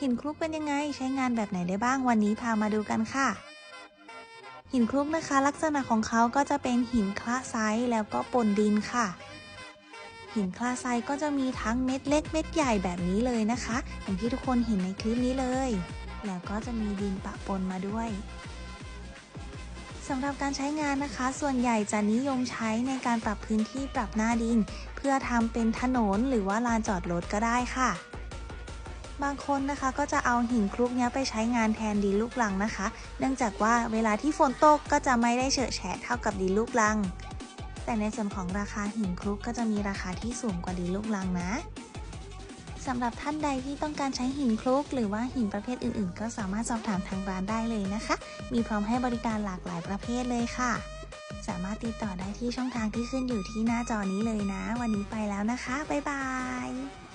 หินคลุกเป็นยังไงใช้งานแบบไหนได้บ้างวันนี้พามาดูกันค่ะ หินคลุกนะคะ ลักษณะของเขาก็จะเป็นหินคละไซส์แล้วก็ปนดินค่ะ หินคลาไซด์ก็จะมีทั้งเม็ดเล็กเม็ดใหญ่แบบนี้เลยนะคะ อย่างที่ทุกคนเห็นในคลิปนี้เลย แล้วก็จะมีดินปะปนมาด้วยสำหรับการใช้งานนะคะ ส่วนใหญ่จะนิยมใช้ในการปรับพื้นที่ปรับหน้าดิน เพื่อทำเป็นถนนหรือว่าลานจอดรถก็ได้ค่ะ บางคนนะคะก็จะเอาหินคลุกเนี้ยไปใช้งานแทนดินลูกลังนะคะ เนื่องจากว่าเวลาที่ฝนตกก็จะไม่ได้เฉอะแฉะเท่ากับดินลูกลัง แต่ในส่วนของราคาหินคลุกก็จะมีราคาที่สูงกว่าดินลูกลังนะสำหรับท่านใดที่ต้องการใช้หินคลุก หรือว่าหินประเภทอื่นๆ ก็สามารถสอบถามทางร้านได้เลยนะคะ มีพร้อมให้บริการหลากหลายประเภทเลยค่ะ สามารถติดต่อได้ที่ช่องทางที่ขึ้นอยู่ที่หน้าจอนี้เลยนะ วันนี้ไปแล้วนะคะ บ๊ายบาย